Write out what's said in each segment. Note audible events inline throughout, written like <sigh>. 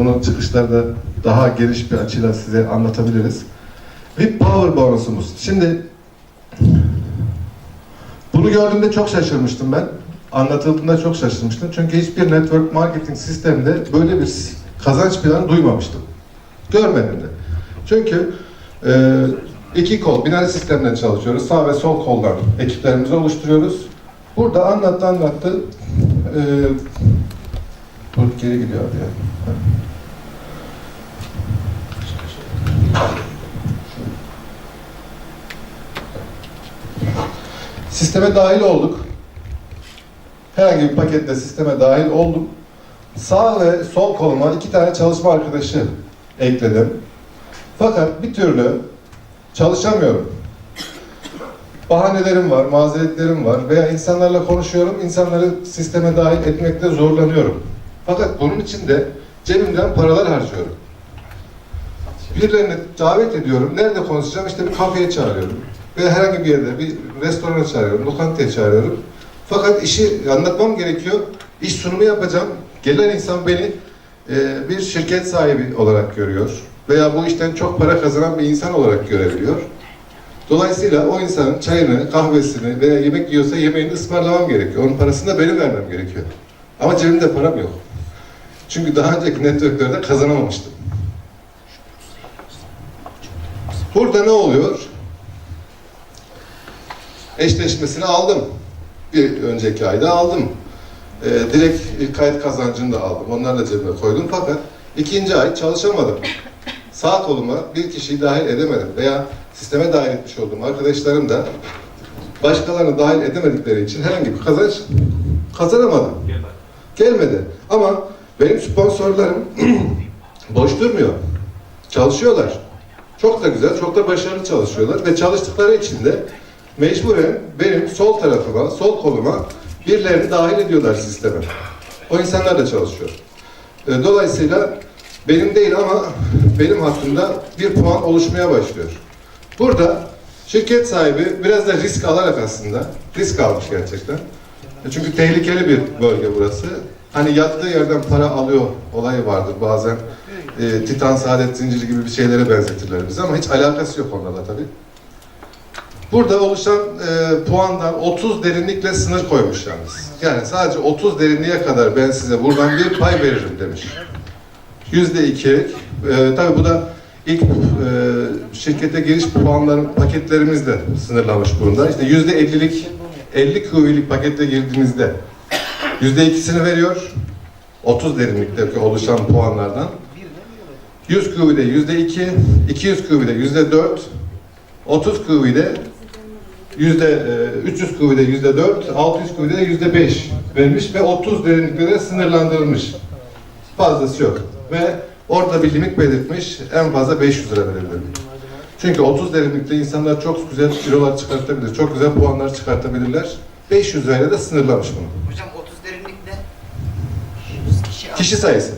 Bunu çıkışlarda daha geniş bir açıyla size anlatabiliriz. VIP Power bonusumuz. Şimdi bunu gördüğümde çok şaşırmıştım ben. Anlatıldığında çok şaşırmıştım. Çünkü hiçbir network marketing sisteminde böyle bir kazanç planı duymamıştım. Görmedim de. Çünkü e, iki kol, binary sistemden çalışıyoruz. Sağ ve sol koldan ekiplerimizi oluşturuyoruz. Burada anlattı anlattı. E, bu geri gidiyor ya. Sisteme dahil olduk. Herhangi bir pakette sisteme dahil oldum. Sağ ve sol koluma iki tane çalışma arkadaşı ekledim. Fakat bir türlü çalışamıyorum. Bahanelerim var, mazeretlerim var veya insanlarla konuşuyorum, insanları sisteme dahil etmekte zorlanıyorum. Fakat bunun için de cebimden paralar harcıyorum. Birilerini davet ediyorum, nerede konuşacağım? İşte bir kafeye çağırıyorum. Veya herhangi bir yerde, bir restorana çağırıyorum, lokantaya çağırıyorum. Fakat işi anlatmam gerekiyor, iş sunumu yapacağım. Gelen insan beni e, bir şirket sahibi olarak görüyor. Veya bu işten çok para kazanan bir insan olarak görebiliyor. Dolayısıyla o insanın çayını, kahvesini veya yemek yiyorsa yemeğini ısmarlamam gerekiyor. Onun parasını da benim vermem gerekiyor. Ama cebimde param yok. Çünkü daha önceki networklerde kazanamamıştım. Burada ne oluyor? Eşleşmesini aldım. Bir önceki ayda aldım. Ee, direkt ilk kayıt kazancını da aldım. Onları da cebime koydum fakat ikinci ay çalışamadım. Sağ koluma bir kişiyi dahil edemedim veya sisteme dahil etmiş olduğum arkadaşlarım da başkalarını dahil edemedikleri için herhangi bir kazanç kazanamadım. Gelmedi. Ama benim sponsorlarım <clears throat> boş durmuyor. Çalışıyorlar. Çok da güzel, çok da başarılı çalışıyorlar ve çalıştıkları için de mecburen benim sol tarafıma, sol koluma birilerini dahil ediyorlar sisteme. O insanlar da çalışıyor. E, Dolayısıyla benim değil ama benim hakkında bir puan oluşmaya başlıyor. Burada şirket sahibi biraz da risk alarak aslında, risk almış gerçekten. E, Çünkü tehlikeli bir bölge burası. Hani yattığı yerden para alıyor olayı vardır bazen. E, Titan saadet zinciri gibi bir şeylere benzetirler bizi ama hiç alakası yok onlarla tabii. Burada oluşan e, puandan 30 derinlikle sınır koymuş yalnız. Yani sadece 30 derinliğe kadar ben size buradan bir pay veririm demiş. Yüzde iki. E, tabii bu da ilk e, şirkete giriş puanların paketlerimizle sınırlamış durumda. İşte yüzde 50'lik 50 QV'lik pakette girdiğinizde yüzde ikisini veriyor. 30 derinlikteki oluşan puanlardan. 100 QV'de yüzde 2, 200 QV'de yüzde 4, 30 QV'de yüzde e, 300 QV'de yüzde 4, 600 QV'de de yüzde 5 vermiş ve 30 derinlikte de sınırlandırılmış. Fazlası yok. Ve orada bir limit belirtmiş, en fazla 500 lira verebilirim. Çünkü 30 derinlikte insanlar çok güzel kilolar çıkartabilir, çok güzel puanlar çıkartabilirler. 500 lirayla da sınırlamış bunu. Hocam 30 derinlik ne? kişi. Kişi sayısı.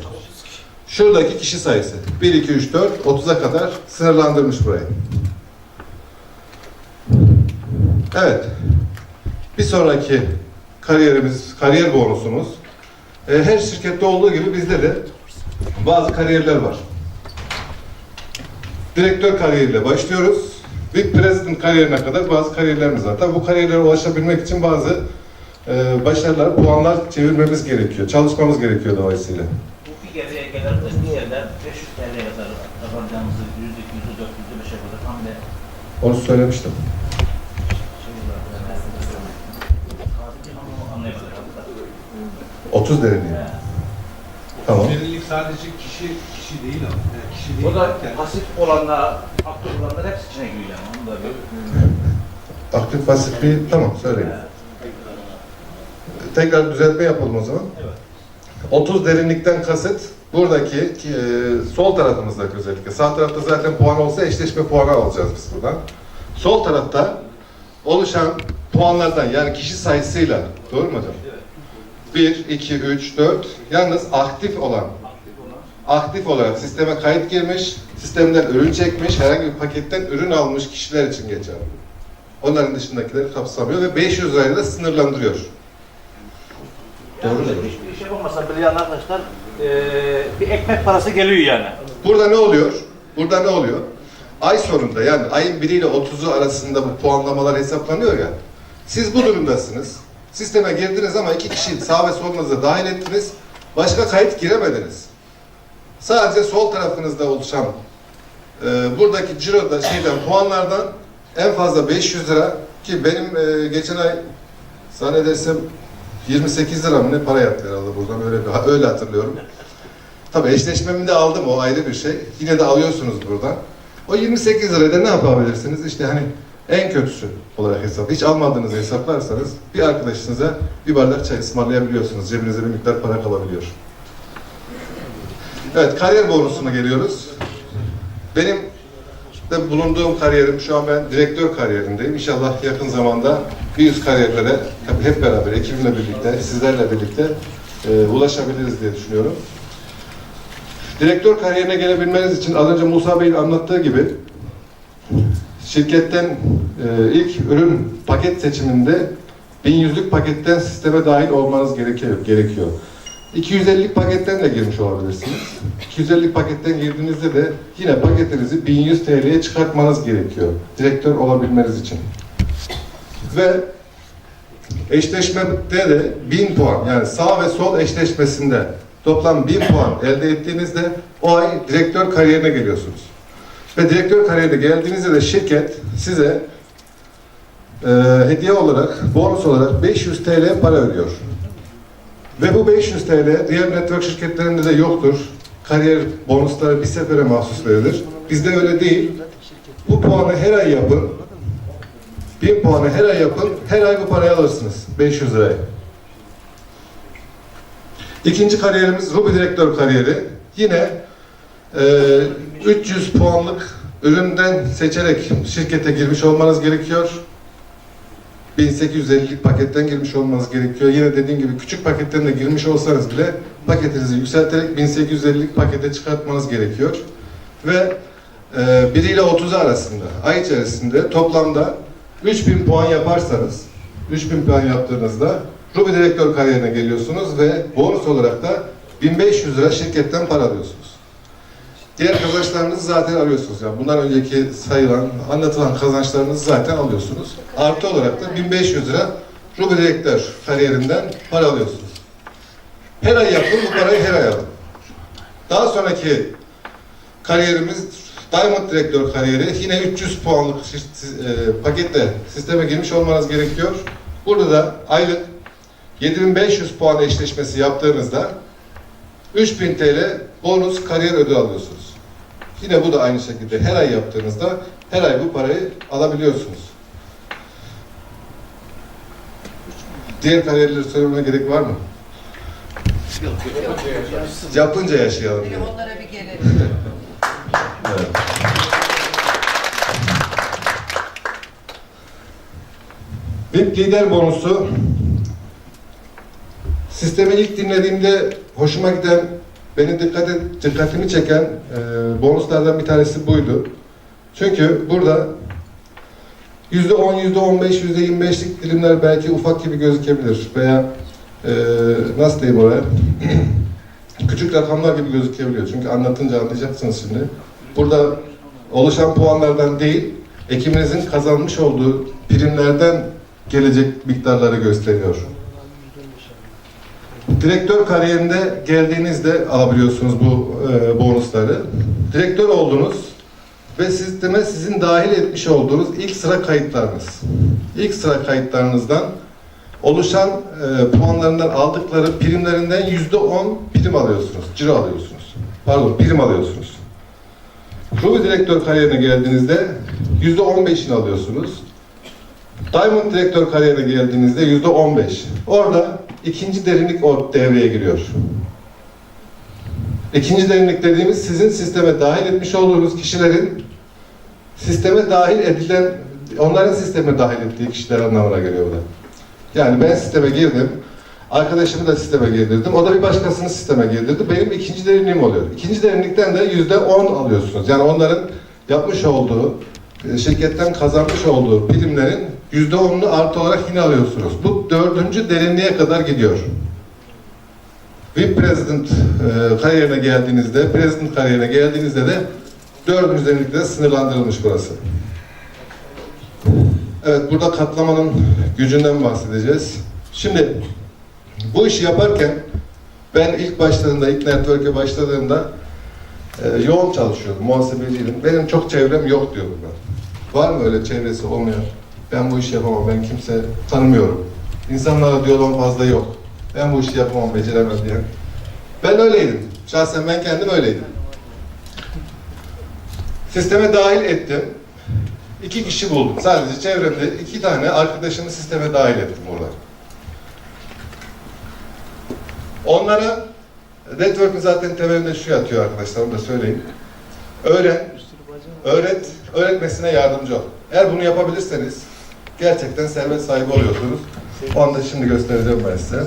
Şuradaki kişi sayısı. 1, 2, 3, 4, 30'a kadar sınırlandırmış burayı. Evet. Bir sonraki kariyerimiz, kariyer bonusumuz. e, her şirkette olduğu gibi bizde de bazı kariyerler var. Direktör kariyeriyle başlıyoruz. Bir president kariyerine kadar bazı kariyerlerimiz var. Tabii bu kariyerlere ulaşabilmek için bazı e, başarılar, puanlar çevirmemiz gerekiyor. Çalışmamız gerekiyor dolayısıyla. Bu figüreye gelen bir yerler 500 TL yazar kazanacağımızı %2, %4, %5'e kadar tam ne Onu söylemiştim. Anlayamadım. 30 derinliği. Tamam. Derinlik sadece kişi kişi değil ama. Yani kişi değil. Bu da derken- pasif olanlar, aktif olanlar hepsi içine giriyor yani. Onu da bir Aktif pasif bir tamam söyleyin. Tekrar düzeltme yapalım o zaman. Evet. 30 derinlikten kasıt buradaki ki, e, sol tarafımızdaki özellikle. Sağ tarafta zaten puan olsa eşleşme puanı alacağız biz buradan. Sol tarafta oluşan puanlardan yani kişi sayısıyla doğru mu hocam? 1, 2, 3, 4 yalnız aktif olan Aktif olarak sisteme kayıt girmiş, sistemden ürün çekmiş, herhangi bir paketten ürün almış kişiler için geçerli. Onların dışındakileri kapsamıyor ve 500 lirayla da sınırlandırıyor. Yani Doğrudur. hiçbir şey olmasa bile yani arkadaşlar eee, bir ekmek parası geliyor yani. Burada ne oluyor? Burada ne oluyor? Ay sonunda yani ayın 1 ile 30'u arasında bu puanlamalar hesaplanıyor ya. Siz bu durumdasınız. Sisteme girdiniz ama iki kişi sağ ve solunuza dahil ettiniz. Başka kayıt giremediniz. Sadece sol tarafınızda oluşan e, buradaki ciroda şeyden puanlardan en fazla 500 lira ki benim e, geçen ay zannedersem 28 lira mı ne para yattı herhalde buradan öyle bir- öyle hatırlıyorum. Tabii eşleşmemi de aldım o ayrı bir şey. Yine de alıyorsunuz buradan. O 28 lirayla ne yapabilirsiniz? İşte hani en kötüsü olarak hesap. Hiç almadığınızı hesaplarsanız bir arkadaşınıza bir bardak çay ısmarlayabiliyorsunuz. Cebinize bir miktar para kalabiliyor. Evet, kariyer bonusuna geliyoruz. Benim de bulunduğum kariyerim, şu an ben direktör kariyerindeyim. İnşallah yakın zamanda bir üst kariyerlere hep beraber, ekibimle birlikte, sizlerle birlikte e, ulaşabiliriz diye düşünüyorum. Direktör kariyerine gelebilmeniz için az önce Musa Bey'in anlattığı gibi şirketten e, ilk ürün paket seçiminde 1100'lük paketten sisteme dahil olmanız gerekiyor. gerekiyor. 250'lik paketten de girmiş olabilirsiniz. 250'lik paketten girdiğinizde de yine paketinizi 1100 TL'ye çıkartmanız gerekiyor. Direktör olabilmeniz için. Ve eşleşmede de 1000 puan yani sağ ve sol eşleşmesinde toplam 1000 puan elde ettiğinizde o ay direktör kariyerine geliyorsunuz. Ve direktör kariyerine geldiğinizde de şirket size e, hediye olarak, bonus olarak 500 TL para ödüyor. Ve bu 500 TL diğer network şirketlerinde de yoktur. Kariyer bonusları bir sefere mahsus verilir. Bizde öyle değil. Bu puanı her ay yapın. 1000 puanı her ay yapın. Her ay bu parayı alırsınız. 500 liraya. İkinci kariyerimiz Ruby Direktör kariyeri. Yine 300 puanlık üründen seçerek şirkete girmiş olmanız gerekiyor. 1850'lik paketten girmiş olmanız gerekiyor. Yine dediğim gibi küçük paketten de girmiş olsanız bile paketinizi yükselterek 1850'lik pakete çıkartmanız gerekiyor. Ve e, 1 ile 30 arasında ay içerisinde toplamda 3000 puan yaparsanız 3000 puan yaptığınızda Ruby Direktör kariyerine geliyorsunuz ve bonus olarak da 1500 lira şirketten para alıyorsunuz. Diğer kazançlarınızı zaten alıyorsunuz. Yani bundan önceki sayılan, anlatılan kazançlarınızı zaten alıyorsunuz. Artı olarak da 1500 lira Ruby Direktör kariyerinden para alıyorsunuz. Her ay yapın, bu parayı her ay alın. Daha sonraki kariyerimiz Diamond Direktör kariyeri. Yine 300 puanlık e, paketle sisteme girmiş olmanız gerekiyor. Burada da aylık 7500 puan eşleşmesi yaptığınızda 3000 TL bonus kariyer ödülü alıyorsunuz. Yine bu da aynı şekilde her ay yaptığınızda her ay bu parayı alabiliyorsunuz. Diğer kariyerleri söylememe gerek var mı? Yapınca yaşayalım. Bir onlara bir gelelim. Evet. VIP lider bonusu sistemi ilk dinlediğimde hoşuma giden, beni dikkat dikkatimi çeken e, bonuslardan bir tanesi buydu. Çünkü burada yüzde on, yüzde on beş, yüzde yirmi beşlik dilimler belki ufak gibi gözükebilir veya e, nasıl diyeyim oraya <clears throat> küçük rakamlar gibi gözükebiliyor. Çünkü anlatınca anlayacaksınız şimdi. Burada oluşan puanlardan değil, ekibinizin kazanmış olduğu primlerden gelecek miktarları gösteriyor. Direktör kariyerinde geldiğinizde alabiliyorsunuz bu e, bonusları. Direktör oldunuz ve sisteme sizin dahil etmiş olduğunuz ilk sıra kayıtlarınız. İlk sıra kayıtlarınızdan oluşan e, puanlarından aldıkları primlerinden yüzde on prim alıyorsunuz, ciro alıyorsunuz. Pardon, prim alıyorsunuz. Ruby direktör kariyerine geldiğinizde yüzde on beşini alıyorsunuz. Diamond direktör kariyerine geldiğinizde yüzde on beş. Orada ikinci derinlik devreye giriyor. İkinci derinlik dediğimiz sizin sisteme dahil etmiş olduğunuz kişilerin sisteme dahil edilen, onların sisteme dahil ettiği kişiler anlamına geliyor bu da. Yani ben sisteme girdim, arkadaşımı da sisteme girdirdim, o da bir başkasını sisteme girdirdi. Benim ikinci derinliğim oluyor. İkinci derinlikten de yüzde on alıyorsunuz. Yani onların yapmış olduğu, e, şirketten kazanmış olduğu primlerin yüzde onunu artı olarak yine alıyorsunuz. Bu dördüncü derinliğe kadar gidiyor. VIP President e, kariyerine geldiğinizde, President kariyerine geldiğinizde de dördüncü derinlikte sınırlandırılmış burası. Evet, burada katlamanın gücünden bahsedeceğiz. Şimdi bu işi yaparken ben ilk başladığımda, ilk network'e başladığımda e, yoğun çalışıyordum, muhasebeciydim. Benim çok çevrem yok diyordum ben. Var mı öyle çevresi olmayan? Ben bu işi yapamam, ben kimse tanımıyorum. İnsanlarla diyalogum fazla yok. Ben bu işi yapamam, beceremem diye. Ben öyleydim. Şahsen ben kendim öyleydim. Sisteme dahil ettim. İki kişi buldum. Sadece çevremde iki tane arkadaşımı sisteme dahil ettim burada. Onlara network'ün zaten temelinde şu yatıyor arkadaşlar, onu da söyleyeyim. Öğren, öğret, öğretmesine yardımcı ol. Eğer bunu yapabilirseniz gerçekten servet sahibi oluyorsunuz. Onu da şimdi göstereceğim ben size.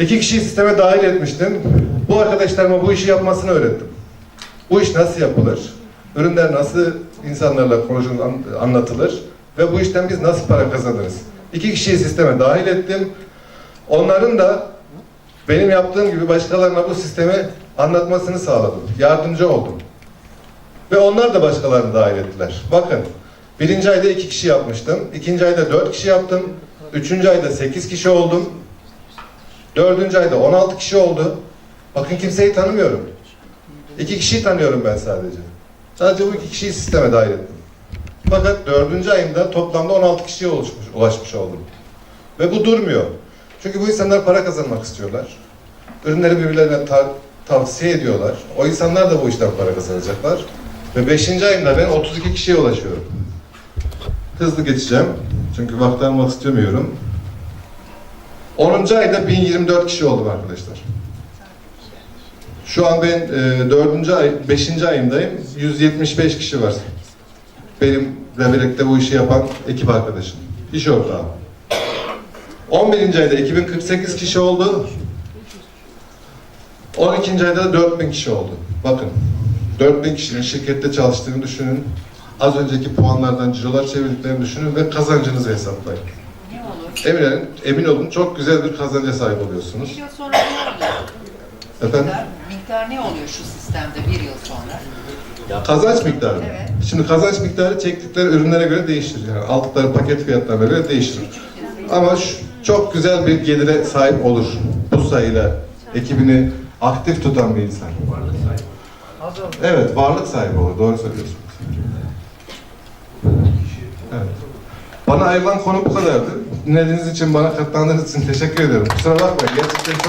İki kişiyi sisteme dahil etmiştim. Bu arkadaşlarıma bu işi yapmasını öğrettim. Bu iş nasıl yapılır? Ürünler nasıl insanlarla konuşulur, an- anlatılır? Ve bu işten biz nasıl para kazanırız? İki kişiyi sisteme dahil ettim. Onların da benim yaptığım gibi başkalarına bu sistemi anlatmasını sağladım. Yardımcı oldum. Ve onlar da başkalarını dahil ettiler. Bakın, birinci ayda iki kişi yapmıştım. ikinci ayda dört kişi yaptım. Üçüncü ayda sekiz kişi oldum. Dördüncü ayda 16 kişi oldu. Bakın kimseyi tanımıyorum. İki kişiyi tanıyorum ben sadece. Sadece bu iki kişiyi sisteme dahil ettim. Fakat dördüncü ayımda toplamda 16 kişiye ulaşmış, ulaşmış oldum. Ve bu durmuyor. Çünkü bu insanlar para kazanmak istiyorlar. Ürünleri birbirlerine ta- tavsiye ediyorlar. O insanlar da bu işten para kazanacaklar. Ve beşinci ayımda ben 32 kişiye ulaşıyorum. Hızlı geçeceğim. Çünkü vakti almak istemiyorum. 10. ayda 1024 kişi oldum arkadaşlar. Şu an ben e, 4. ay, 5. ayımdayım. 175 kişi var. Benimle birlikte bu işi yapan ekip arkadaşım. İş ortağım. 11. ayda 2048 kişi oldu. 12. ayda da 4000 kişi oldu. Bakın. 4000 kişinin şirkette çalıştığını düşünün. Az önceki puanlardan cirolar çevirdiklerini düşünün ve kazancınızı hesaplayın. Ne olur? Emin olun, emin olun çok güzel bir kazanca sahip oluyorsunuz. Bir yıl sonra ne oluyor? Efendim? Miktar, miktar ne oluyor şu sistemde bir yıl sonra? Kazanç miktarı. Evet. Şimdi kazanç miktarı çektikleri ürünlere göre değişir. Yani aldıkları paket fiyatlarına göre değişir. Ama şu, çok güzel bir gelire sahip olur. Bu sayıyla ekibini aktif tutan bir insan. Evet, varlık sahibi olur. Doğru söylüyorsunuz. Bana ayrılan konu bu kadardı. Dinlediğiniz için, bana katlandığınız için teşekkür ederim. Kusura bakmayın. Gerçekten çok